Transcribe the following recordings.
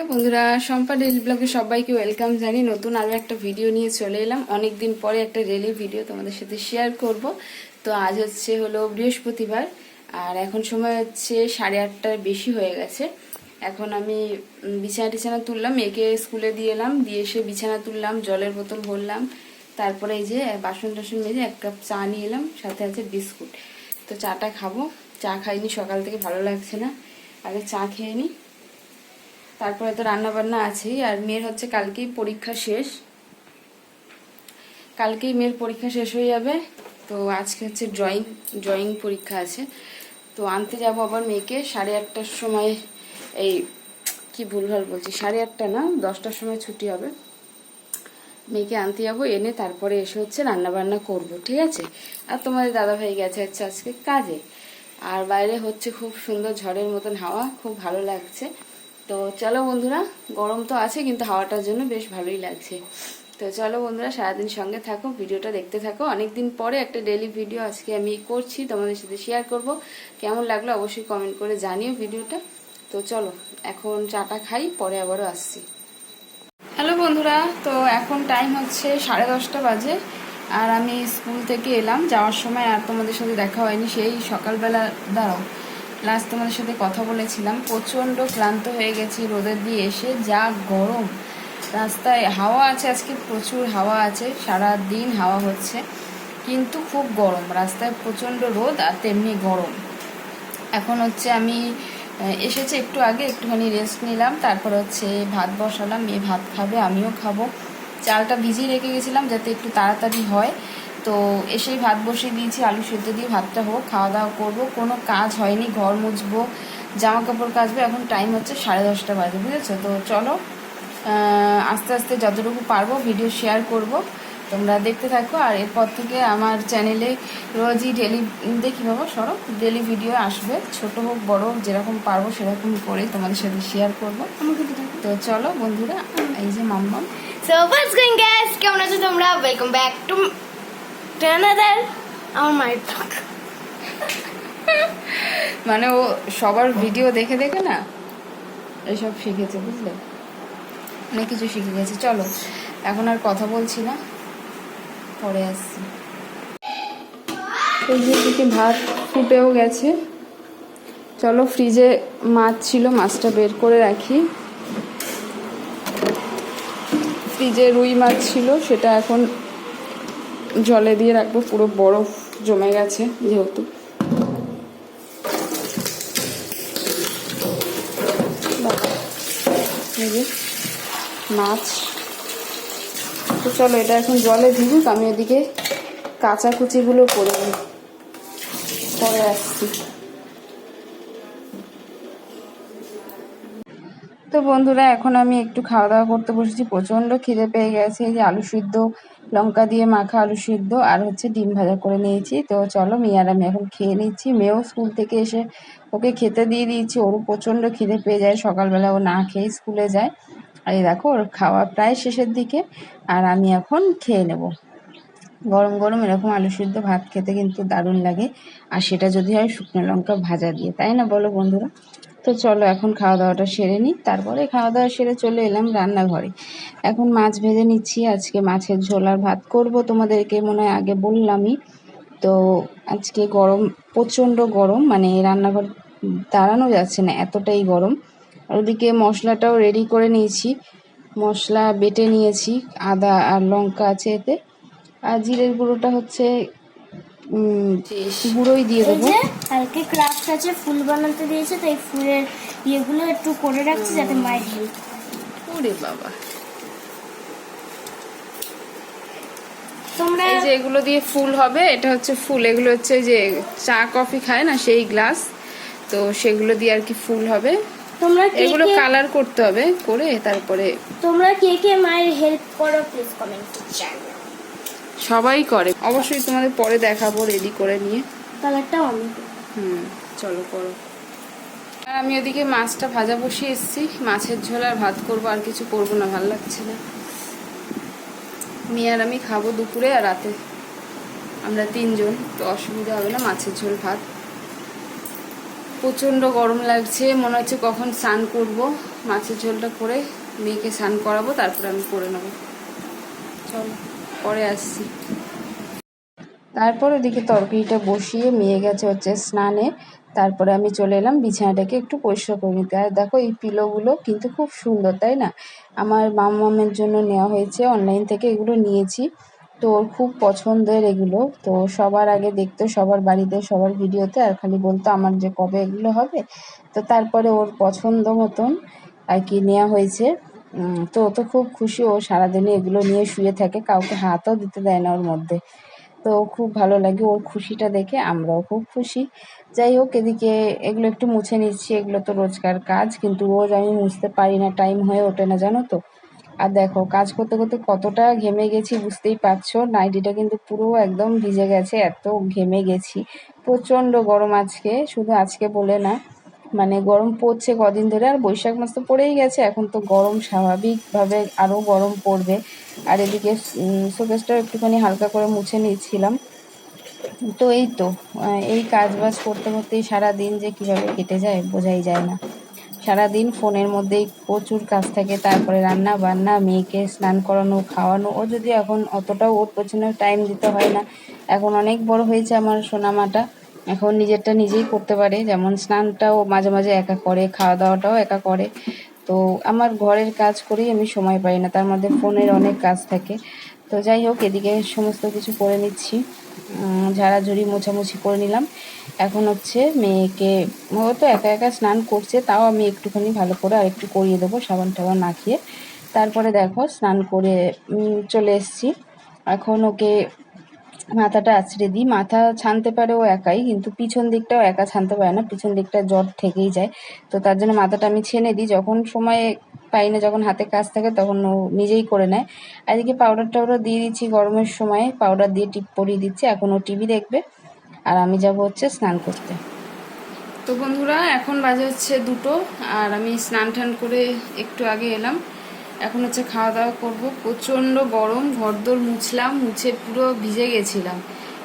Hello বন্ধুরা সম্পা daily ব্লগে সবাইকে ওয়েলকাম জানি নতুন আরও একটা ভিডিও নিয়ে চলে এলাম। অনেক দিন পরে একটা ডেলি ভিডিও তোমাদের সাথে শেয়ার করব। তো আজ হচ্ছে হলো বৃহস্পতিবার, আর এখন সময় হচ্ছে সাড়ে আটটার বেশি হয়ে গেছে। এখন আমি বিছানা টিছানা তুললাম একে স্কুলে দিয়ে এলাম, দিয়ে এসে বিছানা তুললাম, জলের বোতল ভরলাম, তারপরে এই যে বাসন টাসন মেজে এক কাপ চা নিয়ে এলাম, সাথে আছে বিস্কুট। তো চাটা খাব, চা খাইনি, সকাল থেকে ভালো লাগছে না, আগে চা খেয়ে নিই তারপরে তো রান্না বান্না আছেই, আর মেয়ের হচ্ছে কালকেই পরীক্ষা শেষ। কালকেই মেয়ের পরীক্ষা শেষ হয়ে যাবে, তো আজকে হচ্ছে ড্রয়িং ড্রয়িং পরীক্ষা আছে। তো আনতে যাব আবার মেয়েকে, সাড়ে আটটার সময় এই, কি ভুলভাল বলছি, সাড়ে আটটা না, দশটার সময় ছুটি হবে। মেয়েকে আনতে যাব, এনে তারপরে এসে হচ্ছে রান্না বান্না করব, ঠিক আছে? আর তোমাদের দাদা ভাই গেছে হচ্ছে আজকে কাজে। আর বাইরে হচ্ছে খুব সুন্দর ঝড়ের মতন হাওয়া, খুব ভালো লাগছে। তো চলো বন্ধুরা, গরম তো আছে কিন্তু হাওয়াটার জন্য বেশ ভালোই লাগছে। তো চলো বন্ধুরা, সারাদিন সঙ্গে থাকো, ভিডিওটা দেখতে থাকো। অনেকদিন পরে একটা ডেলি ভিডিও আজকে আমি করছি, তোমাদের সাথে শেয়ার করব। কেমন লাগল অবশ্যই কমেন্ট করে জানিও ভিডিওটা। তো চলো, এখন চাটা খাই, পরে আবারও আসছি। হ্যালো বন্ধুরা, তো এখন টাইম হচ্ছে সাড়ে দশটা বাজে, আর আমি স্কুল থেকে এলাম। যাওয়ার সময় আর তোমাদের সাথে দেখা হয়নি, সেই সকালবেলা, দাঁড়াও। লাস্ট তোমাদের সাথে কথা বলেছিলাম, প্রচণ্ড ক্লান্ত হয়ে গেছি রোদের দিয়ে এসে, যা গরম। রাস্তায় হাওয়া আছে, আজকে প্রচুর হাওয়া আছে সারা দিন হাওয়া হচ্ছে, কিন্তু খুব গরম। রাস্তায় প্রচণ্ড রোদ আর তেমনি গরম। এখন হচ্ছে আমি এসেছি একটু আগে, একটুখানি রেস্ট নিলাম, তারপর হচ্ছে ভাত বসালাম, মেয়ে ভাত খাবে, আমিও খাব। চালটা ভিজিয়ে রেখে গেছিলাম যাতে একটু তাড়াতাড়ি হয়। তো এসেই ভাত বসিয়ে দিয়েছি, আলু সেদ্ধ দিয়ে ভাতটা হোক খাওয়া দাওয়া করব। কোনো কাজ হয়নি, ঘর মুছবো জামা কাপড় কাচবো, এখন টাইম হচ্ছে সাড়ে দশটা বাজে, বুঝেছ? তো চলো আস্তে আস্তে যতটুকু পারব ভিডিও শেয়ার করব। তোমরা দেখতে থাকো, আর এরপর থেকে আমার চ্যানেলে রোজই ডেলি দেখি বাবা, সরো ডেলি ভিডিও আসবে। ছোট হোক, বড় হোক, যেরকম পারব সেরকম করে তোমাদের সাথে শেয়ার করব। তো চলো বন্ধুরা, এই যে মাম্মাম। সো কেমন আছো তোমরা? ওয়েলকাম ব্যাক টু আমার মায়ের মানে ও সবার ভিডিও দেখে দেখে না এসব শিখেছে, বুঝলে? অনেক কিছু শিখে গেছে। চলো, এখন আর কথা বলছি না। পরে আসছি। এই দিকে ভাত ফুটেও গেছে। চলো ফ্রিজে মাছ ছিল, মাছটা বের করে রাখি। ফ্রিজে রুই মাছ ছিল, সেটা এখন জলে দিয়ে রাখব, পুরো বরফ জমে গেছে যেহেতু। মাছ। তো চলো, এটা এখন জলে ভিজুক আমি এদিকে কাঁচা কুচিগুলো করে নিই। পরে আসছি। তো বন্ধুরা, এখন আমি একটু খাওয়া দাওয়া করতে বসেছি, প্রচণ্ড খিদে পেয়ে গেছে। এই যে আলু সিদ্ধ লঙ্কা দিয়ে মাখা আলু সিদ্ধ আর হচ্ছে ডিম ভাজা করে নিয়েছি। তো চলো, মেয়ে আর আমি এখন খেয়ে নিচ্ছি। মেয়েও স্কুল থেকে এসে ওকে খেতে দিয়ে দিয়েছি। ওরও প্রচণ্ড খিদে পেয়ে যায়। সকালবেলা ও না খেয়ে স্কুলে যায়। আর এই দেখো, ওর খাওয়া প্রায় শেষের দিকে। আর আমি এখন খেয়ে নেব। গরম গরম এরকম আলু সিদ্ধ ভাত খেতে কিন্তু দারুণ লাগে। আর সেটা যদি হয় শুকনো লঙ্কা ভাজা দিয়ে। তাই না বলো বন্ধুরা? তো চলো এখন খাওয়া দাওয়াটা সেরে নিই। তারপরে খাওয়া দাওয়া সেরে চলে এলাম রান্নাঘরে। এখন মাছ ভেজে নিচ্ছি। আজকে মাছের ঝোল আর ভাত করব তোমাদেরকে, মনে হয় আগে বললামই। তো আজকে গরম, প্রচণ্ড গরম মানে রান্নাঘর দাঁড়ানো যাচ্ছে না, এতটাই গরম। আর ওদিকে মশলাটাও রেডি করে নিয়েছি। মশলা বেটে নিয়েছি, আদা আর লঙ্কা আছে এতে। আর জিরের গুঁড়োটা হচ্ছে গুঁড়োই দিয়ে দেবো। কালকে ক্রাফট আছে ফুল বানাতে দিয়েছে তাই ফুলের ইয়েগুলো একটু করে রাখছি যাতে মায়ের হেল্প ওরে বাবা। তোমরা এই যে এগুলো দিয়ে ফুল হবে এটা হচ্ছে ফুল এগুলো হচ্ছে যে চা কফি খায় না সেই গ্লাস তো সেগুলো দিয়ে আর কি ফুল হবে। তোমরা এগুলো কালার করতে হবে করে তারপরে তোমরা কে কে মায়ের হেল্প করো প্লিজ কমেন্ট জানিও সবাই করে। অবশ্যই তোমাদের পরে দেখাবো রেডি করে নিয়ে। কালারটাও আমি হুম চলো করো। আর আমি ওদিকে মাছটা ভাজা বসিয়ে এসেছি। মাছের ঝোল আর ভাত করব আর কিছু করব না ভালো লাগছে না। মেয়ে আর আমি খাব দুপুরে আর রাতে। আমরা তিনজন তো অসুবিধা হবে না মাছের ঝোল ভাত। প্রচণ্ড গরম লাগছে মনে হচ্ছে কখন স্নান করব। মাছের ঝোলটা করে মেয়েকে স্নান করাবো তারপরে আমি করে নেব। চলো। পরে আসছি। তারপর ওদিকে তরকারিটা বসিয়ে মেয়ে গেছে হচ্ছে স্নানে। তারপরে আমি চলে এলাম, বিছানাটাকে একটু পরিষ্কার করে নিতে। আর দেখো এই পিলোগুলো কিন্তু খুব সুন্দর, তাই না? আমার মামের জন্য নেওয়া হয়েছে, অনলাইন থেকে এগুলো নিয়েছি। তো ওর খুব পছন্দের এগুলো। তো সবার আগে দেখতো, সবার বাড়িতে, সবার ভিডিওতে। আর খালি বলতো আমার যে কবে এগুলো হবে। তো তারপরে ওর পছন্দ মতন আর কি নেওয়া হয়েছে। তো তো খুব খুশি, ও সারাদিনে এগুলো নিয়ে শুয়ে থাকে, কাউকে হাতও দিতে দেয় না ওর মধ্যে। তো খুব ভালো লাগে ওর খুশিটা দেখে, আমরাও খুব খুশি। যাই হোক, এদিকে এগুলো একটু মুছে নিচ্ছি, এগুলো তো রোজকার কাজ, কিন্তু রোজ আমি মুছতে পারি না, টাইম হয়ে ওঠে না, জানো তো। আর দেখো, কাজ করতে করতে কতটা ঘেমে গেছি, বুঝতেই পারছ। নাইটিটা কিন্তু পুরো একদম ভিজে গেছে, এত ঘেমে গেছি। প্রচণ্ড গরম আজকে, শুধু আজকে বলে না। মানে গরম পড়ছে কদিন ধরে, আর বৈশাখ মাস তো পড়েই গেছে, এখন তো গরম স্বাভাবিকভাবে আরও গরম পড়বে। আর এদিকে শোকেসটা একটুখানি হালকা করে মুছে নিয়েছিলাম তো এই তো এই কাজ বাজ করতে করতেই সারাদিন যে কীভাবে কেটে যায় বোঝাই যায় না। সারা দিন ফোনের মধ্যেই প্রচুর কাজ থাকে, তারপরে রান্না বান্না, মেয়েকে স্নান করানো, খাওয়ানো, ও যদি এখন অতটাও ওর পেছনে টাইম দিতে হয় না, এখন অনেক বড় হয়েছে আমার সোনামাটা। এখন নিজেরটা নিজেই করতে পারে। যেমন স্নানটাও মাঝে মাঝে একা করে খাওয়া দাওয়াটাও একা করে। তো আমার ঘরের কাজ করেই আমি সময় পাই না, তার মধ্যে ফোনের অনেক কাজ থাকে। তো যাই হোক, এদিকে সমস্ত কিছু করে নিচ্ছি। ঝাড়াঝুড়ি, মোছামুছি করে নিলাম। এখন হচ্ছে মেয়েকে, ও তো একা একা স্নান করছে, তাও আমি একটুখানি ভালো করে আর একটু করিয়ে দেবো, সাবান টাবান মাখিয়ে। তারপরে দেখো, স্নান করে চলে এসেছি। এখন ওকে মাথাটা আছড়ে দিই। মাথা ছানতে পারে ও একাই, কিন্তু পিছন দিকটাও একা ছানতে পারে না। পিছন দিকটা জ্বর থেকেই যায়। তো তার জন্য মাথাটা আমি ছেনে দিই। যখন সময়ে পাই না, যখন হাতে কাজ থাকে, তখন ও নিজেই করে নেয়। এদিকে পাউডার টাউডার দিয়ে দিচ্ছি গরমের সময়। পাউডার দিয়ে টিপ পরিয়ে দিচ্ছি। এখন ও টিভি দেখবে। আর আমি যাব হচ্ছে স্নান করতে। তো বন্ধুরা, এখন বাজে হচ্ছে দুটো। আর আমি স্নান টান করে একটু আগে এলাম। এখন হচ্ছে খাওয়া দাওয়া করব। প্রচণ্ড গরম, ঘরদোর মুছলাম, মুছে পুরো ভিজে গেছিলাম।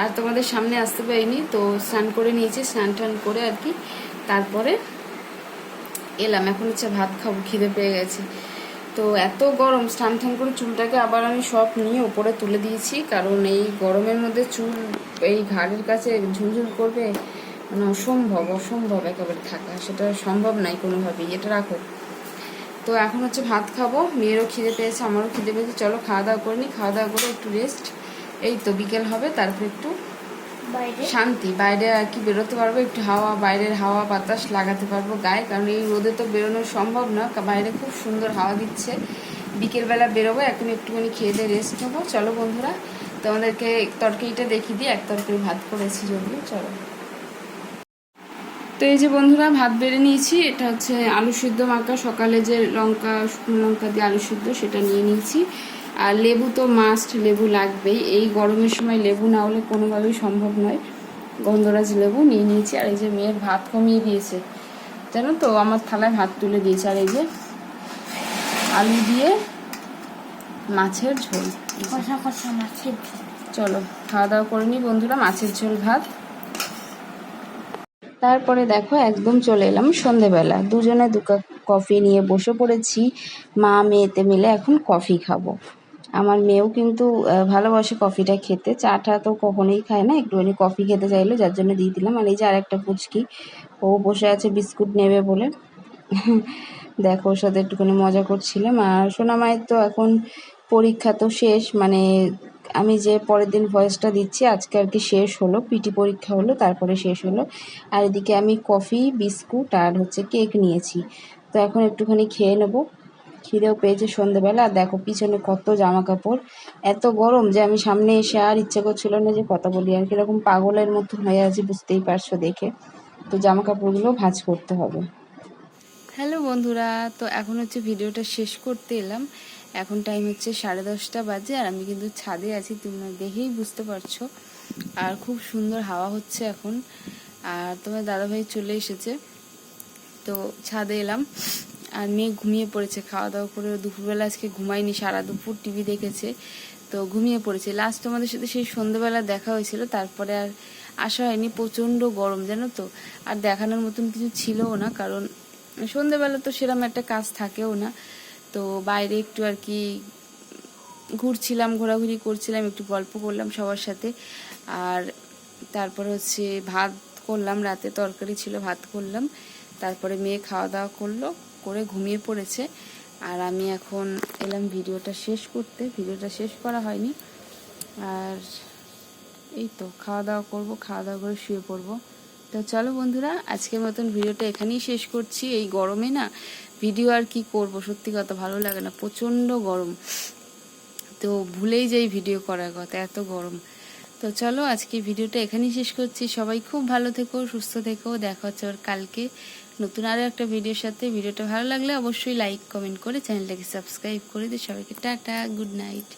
আর তোমাদের সামনে আসতে পারিনি, তো স্নান করে নিয়েছি, স্নান টান করে আর কি তারপরে এলাম। এখন হচ্ছে ভাত খাব, খিদে পেয়ে গেছে। তো এত গরম, স্নান টান করে চুলটাকে আবার আমি সব নিয়ে ওপরে তুলে দিয়েছি, কারণ এই গরমের মধ্যে চুল এই ঘাড়ের কাছে ঝুলঝুল করবে মানে অসম্ভব অসম্ভব একেবারে থাকা। সেটা সম্ভব নাই কোনোভাবেই, এটা রাখো। তো এখন হচ্ছে ভাত খাব। মেয়েরও খিদে পেয়েছে আমারও খিদে পেয়েছে। চলো খাওয়া দাওয়া করে নিই খাওয়া দাওয়া করে একটু রেস্ট এই তো বিকেল হবে তারপর একটু শান্তি। বাইরে আর কি বেরোতে পারব একটু হাওয়া বাইরের হাওয়া বাতাস লাগাতে পারব গায়ে। কারণ এই রোদে তো বেরোনো সম্ভব না বাইরে খুব সুন্দর হাওয়া দিচ্ছে। বিকেলবেলা বেরোবো এখন একটুখানি খেয়ে দিয়ে রেস্ট নেব। চলো বন্ধুরা তোমাদেরকে তরকারিটা দেখিয়ে দিই। এক তরকারি ভাত করেছি যদিও চলো। তো এই যে বন্ধুরা ভাত বেড়ে নিয়েছি। এটা হচ্ছে আলু সিদ্ধ মাখা। সকালে যে লঙ্কা শুকনো লঙ্কা দিয়ে আলু সিদ্ধ সেটা নিয়ে নিয়েছি। আর লেবু তো মাস্ট লেবু লাগবেই। এই গরমের সময় লেবু না হলে কোনোভাবেই সম্ভব নয়। গন্ধরাজ লেবু নিয়ে নিয়েছি। আর এই যে মেয়ের ভাত কমিয়ে দিয়েছে। জানো তো আমার থালায় ভাত তুলে দিয়েছে। আর এই যে আলু দিয়ে মাছের ঝোল। চলো খাওয়া দাওয়া করে নি বন্ধুরা। মাছের ঝোল ভাত। তারপরে দেখো একদম চলে এলাম সন্ধেবেলা। দুজনে দু কাপ কফি নিয়ে বসে পড়েছি। মা, মেয়েতে মিলে এখন কফি খাব। আমার মেয়েও কিন্তু ভালোবাসে কফিটা খেতে। চাটা তো কখনোই খায় না, একটুখানি কফি খেতে চাইলো, যার জন্য দিয়ে দিলাম। আর এই যে আরেকটা পুচকি ও বসে আছে বিস্কুট নেবে বলে। দেখো ওর সাথে একটুখানি মজা করছিলাম। আর সোনামায়ের তো এখন পরীক্ষা তো শেষ মানে আমি যে পরের দিন ভয়েসটা দিচ্ছি, আজকে আর কি শেষ হলো পিটি পরীক্ষা হলো, তারপরে শেষ হলো। আর এদিকে আমি কফি বিস্কুট আর হচ্ছে কেক নিয়েছি। তো এখন একটুখানি খেয়ে নেব। খিদেও পেয়েছে সন্ধেবেলা। আর দেখো পিছনে কত জামা কাপড় এত গরম যে আমি সামনে এসে আর ইচ্ছে করছিল না যে কথা বলি। আর কীরকম পাগলের মতো হয়ে আছি, বুঝতেই পারছ দেখে। তো জামা কাপড়গুলো ভাঁজ করতে হবে। হ্যালো বন্ধুরা, তো এখন হচ্ছে ভিডিওটা শেষ করতে এলাম। এখন টাইম হচ্ছে সাড়ে দশটা বাজে আর আমি কিন্তু ছাদে আছি, তোমরা দেখেই বুঝতে পারছ। আর খুব সুন্দর হাওয়া হচ্ছে এখন। আর তোমার দাদাভাই চলে এসেছে। তো ছাদে এলাম। আর মেয়ে ঘুমিয়ে পড়েছে। খাওয়া দাওয়া করে দুপুরবেলা আজকে ঘুমায়নি, সারা দুপুর টিভি দেখেছে। তো ঘুমিয়ে পড়েছে। লাস্ট তোমাদের সাথে সেই সন্ধ্যেবেলা দেখা হয়েছিল, তারপরে আর আসা হয়নি। প্রচণ্ড গরম, জানো তো? আর দেখানোর মতন কিছু ছিলও না, কারণ সন্ধেবেলা তো সেরকম একটা কাজ থাকেও না। তো বাইরে একটু আর কি ঘুরছিলাম, ঘোরাঘুরি করছিলাম, একটু গল্প করলাম সবার সাথে। আর তারপর হচ্ছে ভাত করলাম, রাতে তরকারি ছিল, ভাত করলাম। তারপরে মেয়ে খাওয়া দাওয়া করল, করে ঘুমিয়ে পড়েছে। আর আমি এখন এলাম ভিডিওটা শেষ করতে, ভিডিওটা শেষ করা হয়নি। আর এই তো, খাওয়া দাওয়া করব, খাওয়া দাওয়া করে শুয়ে পড়ব। তো চলো বন্ধুরা, আজকের মতন ভিডিওটা এখানেই শেষ করছি। এই গরমে না ভিডিও আর কি করব? সত্যি কথা ভালো লাগে না, প্রচণ্ড গরম। তো ভুলেই যাই ভিডিও করার কথা, এত গরম। তো চলো আজকে ভিডিওটা এখানেই শেষ করছি। সবাই খুব ভালো থেকো, সুস্থ থেকো, দেখা হচ্ছে আবার কালকে নতুন আরও একটা ভিডিওর সাথে। ভিডিওটা ভালো লাগলে অবশ্যই লাইক কমেন্ট করে চ্যানেলটাকে সাবস্ক্রাইব করে দিও। সবাইকে টাটা গুড নাইট